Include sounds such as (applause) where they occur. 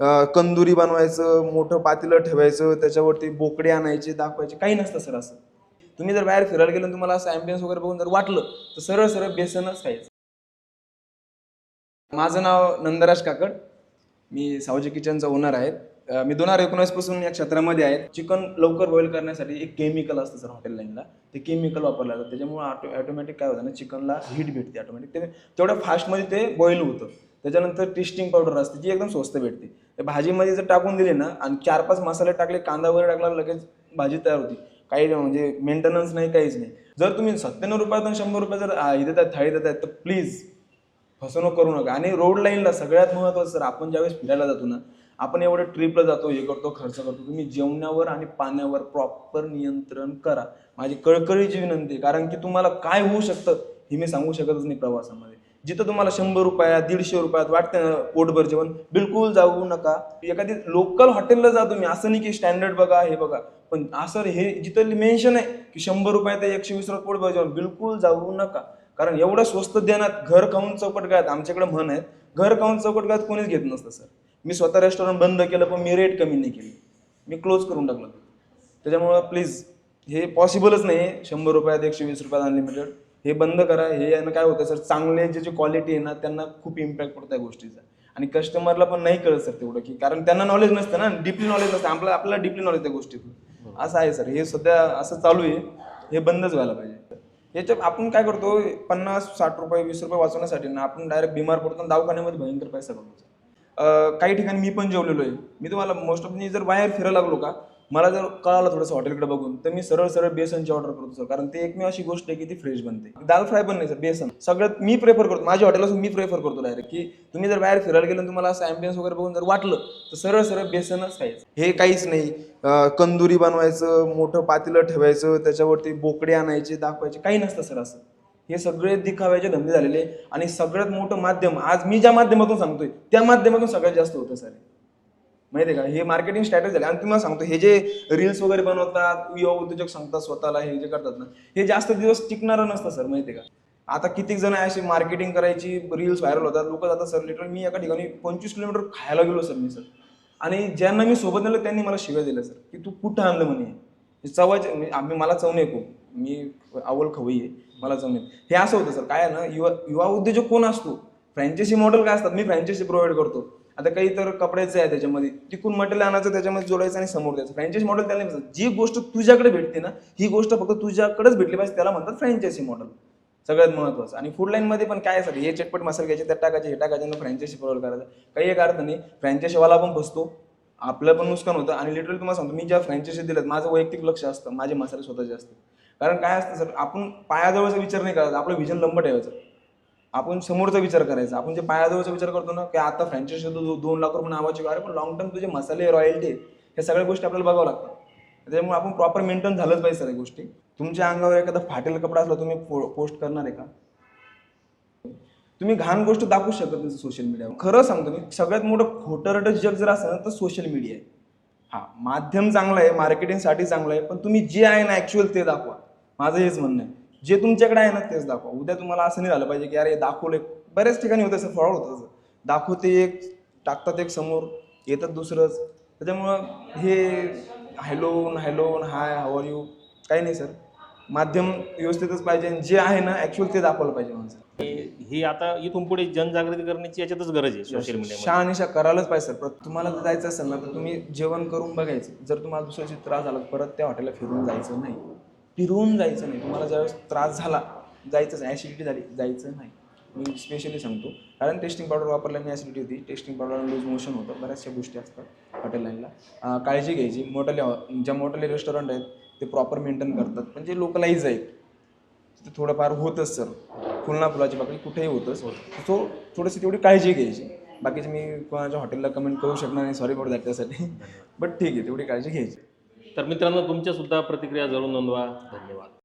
कंदुरी बनवायचं मोठं पातेलं ठेवायचं त्याच्यावरती बोकडे आणायचे दाखवायचे. काही नसतं सर असं. तुम्ही जर बाहेर फिरायला गेलं तुम्हाला असं ॲम्बियन्स वगैरे बघून जर वाटलं तर सरळ सरळ बेसनच खायचं. माझं नाव नंदराज काकड. मी सावजी किचनचा ओनर आहे. मी दोन हजार एकोणीसपासून या क्षेत्रामध्ये आहे. चिकन लवकर बॉईल करण्यासाठी एक केमिकल असतं सर हॉटेल लाईनला ते केमिकल वापरलं जातं. त्याच्यामुळे ऑटो ऑटोमॅटिक काय होतं ना चिकनला हीट भेटते ऑटोमॅटिक ते तेवढ्या फास्टमध्ये ते बॉईल होतं. त्याच्यानंतर टेस्टिंग पावडर असते जी एकदम स्वस्त भेटते. तर भाजीमध्ये जर टाकून दिले ना आणि चार पाच मसाले टाकले कांदा वगैरे टाकला लगेच भाजी तयार होती. काही म्हणजे मेंटेनन्स नाही काहीच नाही. जर तुम्ही सत्त्याण्णव रुपयातून शंभर रुपये जर हे देतात थाळी देतात तर प्लीज फसवणूक करू नका. आणि रोड लाईनला सगळ्यात महत्त्वाचं सर आपण ज्यावेळेस फिरायला जातो ना आपण एवढं ट्रिपला जातो हे करतो खर्च करतो तुम्ही जेवणावर आणि पाण्यावर प्रॉपर नियंत्रण करा. माझी कळकळीची विनंती कारण की तुम्हाला काय होऊ शकतं हे मी सांगू शकतच नाही प्रवासामध्ये. जिथं तुम्हाला शंभर रुपयात दीडशे रुपयात वाटतं ना पोटभर जेवण बिलकुल जाऊ नका. एखादी लोकल हॉटेलला जा तुम्ही. असं नाही की स्टँडर्ड बघा हे बघा. पण असं हे जिथं मेन्शन आहे की शंभर रुपयात एकशे वीस रुपये पोटभर जेवण बिलकुल जाऊ नका. कारण एवढं स्वस्त देण्यात घर खाऊन चौकट गायत आमच्याकडे म्हण आहेत. घर खाऊन चौकट गायत कोणीच घेत नसतं सर. मी स्वतः रेस्टॉरंट बंद केलं पण मी रेट कमी नाही केली. मी क्लोज करून टाकलं. त्याच्यामुळं प्लीज हे पॉसिबलच नाही. आहे शंभर रुपयात एकशे वीस रुपयात अनलिमिटेड हे बंद करा हे यानं काय होतं सर चांगले जे जे क्वालिटी आहे ना त्यांना खूप इम्पॅक्ट पडतो या गोष्टीचा. आणि कस्टमरला पण नाही कळत सर तेवढं की कारण त्यांना नॉलेज नसतं ना डीपली नॉलेज नसतं. आपल्याला आपल्याला डीपली नॉलेज त्या गोष्टीतून. असं आहे सर. हे सध्या असं चालू आहे. हे बंदच व्हायला पाहिजे. याच्यात आपण काय करतो पन्नास साठ रुपये वीस रुपये वाचवण्यासाठी ना आपण डायरेक्ट बिमार पडतो आणि दवाखान्यामध्ये भयंकर पैसा करतो काही ठिकाणी मी पण जेवलेलो आहे. मी तुम्हाला मोस्ट ऑफ मी जर बाहेर फिरायला लागलो का मला जर कळालं थोडंसं हॉटेलकडे बघून तर मी सरळ सरळ बेसनची ऑर्डर करतो सर कारण ते एकमेव अशी गोष्ट आहे की ती फ्रेश बनते. दाल फ्राय पण नाही सर बेसन. सगळ्यात मी प्रेफर करतो. माझ्या हॉटेल असून मी प्रेफर करतो डायरेक्ट की तुम्ही जर बाहेर फिरायला गेलं तुम्हाला असं ॲम्बियन्स वगैरे बघून जर वाटलं तर सरळ सरळ बेसनच खायचं. हे काहीच नाही. कंदुरी बनवायचं मोठं पातेलं ठेवायचं त्याच्यावरती बोकडे आणायचे दाखवायचे. काही नसतं सर असं. हे सगळे दिखाव्याचे धंदे झालेले आणि सगळ्यात मोठं माध्यम आज मी ज्या माध्यमातून सांगतोय त्या माध्यमातून सगळ्यात जास्त होतं सर माहिती आहे का? हे मार्केटिंग स्ट्रॅटेजी झाले. आणि तुम्हाला सांगतो हे जे रील्स वगैरे बनवतात युवा उद्योजक सांगतात स्वतःला हे जे करतात ना हे जास्त दिवस टिकणारं नसतं सर माहिती आहे का? आता कितीक जण अशी मार्केटिंग करायची रील्स व्हायरल होतात लोक जातात सर लिटर मी एका ठिकाणी पंचवीस किलोमीटर खायला गेलो सर मी सर आणि ज्यांना मी सोबत नेलं त्यांनी मला शिव्या दिल्या सर की तू कुठं आणलं म्हणे? हे म्हणजे आम्ही मला चव नाही खूप. मी अव्वल खवई आहे मला चव नाही. हे असं होतं सर काय आहे ना युवा युवा उद्योजक कोण असतो? फ्रँचायसी मॉडेल काय असतात? मी फ्रँचायसी प्रोव्हाइड करतो. आता काही तर कपड्याचं आहे त्याच्यामध्ये. तिकून मटेरियल आणायचं त्याच्यामध्ये जोडायचं आणि समोर द्यायचं. फ्रँचाईज मॉडेल त्याला नाही म्हणतात. जी गोष्ट तुझ्याकडे भेटते ना ही गोष्ट फक्त तुझ्याकडेच भेटली पाहिजे त्याला म्हणतात फ्रँचायसी मॉडेल सगळ्यात महत्त्वाचं आणि फूड लाईनमध्ये पण काय आहे सर हे चटपट मसाले घ्यायचे त्यात टाकायचे हे टाकायचे फ्रँचायसी प्रोव्हाइड करायचं. काही एक अर्थ नाही फ्रँचायसीवाला पण बसतो. आपलं पण नुकसान होतं. आणि लिटरली तुम्हाला सांगतो मी ज्या फ्रँचायसी दिल्यात माझं वैयक्तिक लक्ष असतं माझे मसाले स्वतःचे असते कारण काय असतं सर आपण पायाजवळचा विचार नाही करायचा आपलं विजन लंब ठेवायचं. आपण समोरचा विचार करायचा. आपण जे पायाजवळचा विचार करतो ना की आता फ्रँचायसी दोन लाख रुपये नावाची अरे पण लॉंग टर्म तुझे मसाले रॉयल्टी ह्या सगळ्या गोष्टी आपल्याला बघावं लागतात. त्याच्यामुळे आपण प्रॉपर मेंटेन झालंच पाहिजे सर या गोष्टी. तुमच्या अंगावर एखादा फाटेल कपडा असला तुम्ही पोस्ट करणार आहे का? तुम्ही घाण गोष्ट दाखवू शकत नाही सोशल मीडियावर खरं सांगतो मी सगळ्यात मोठं खोटरट जग जर असेल ना तर सोशल मीडिया आहे. हा माध्यम चांगलं आहे मार्केटिंगसाठी चांगलं आहे पण तुम्ही जे आहे ना ॲक्च्युअल ते दाखवा. माझं हेच म्हणणं आहे. जे तुमच्याकडे आहे ना तेच दाखवा. उद्या तुम्हाला असं नाही झालं पाहिजे की अरे दाखवले बऱ्याच ठिकाणी होतं असं फ्रॉड होतं दाखवते एक टाकतात एक समोर येतात दुसरंच. त्याच्यामुळं हे hello hello hi how are you काही नाही सर माध्यम व्यवस्थितच पाहिजे आणि जे आहे ना ॲक्च्युअल ते दाखवलं पाहिजे माणसं ही आता इथून पुढे जनजागृती करण्याची याच्यातच गरज आहे सोशल मीडियामध्ये शहानिशा करायलाच पाहिजे सर पण तुम्हाला जर जायचं असेल ना तर तुम्ही जेवण करून बघायचं. जर तुम्हाला दुसऱ्या दिवशी त्रास झाला परत त्या हॉटेलला फिरून जायचं नाही. फिरून जायचं नाही. तुम्हाला ज्यावेळेस त्रास झाला जायचंच नाही. ॲसिडिटी झाली जायचं नाही. मी स्पेशली सांगतो. कारण टेस्टिंग पावडर वापरल्याने ॲसिडिटी होती. टेस्टिंग पावडर लूज मोशन होतं. बऱ्याचशा गोष्टी असतात हॉटेल लाईनला काळजी घ्यायची. मोठाले ज्या मोठाले रेस्टॉरंट आहेत ते प्रॉपर मेंटेन करतात. पण जे लोकलाईज आहेत. ते थोडंफार होतंच सर फुलना फुलाची बाकी कुठेही होतच. सो थोडीशी तेवढी काळजी घ्यायची. बाकीचे मी कोणाच्या हॉटेलला कमेंट करू शकणार नाही. सॉरी फॉर दॅट त्यासाठी. (laughs) बट ठीक आहे तेवढी काळजी घ्यायची. तर मित्रांनो तुमच्यासुद्धा प्रतिक्रिया जरूर नोंदवा. धन्यवाद.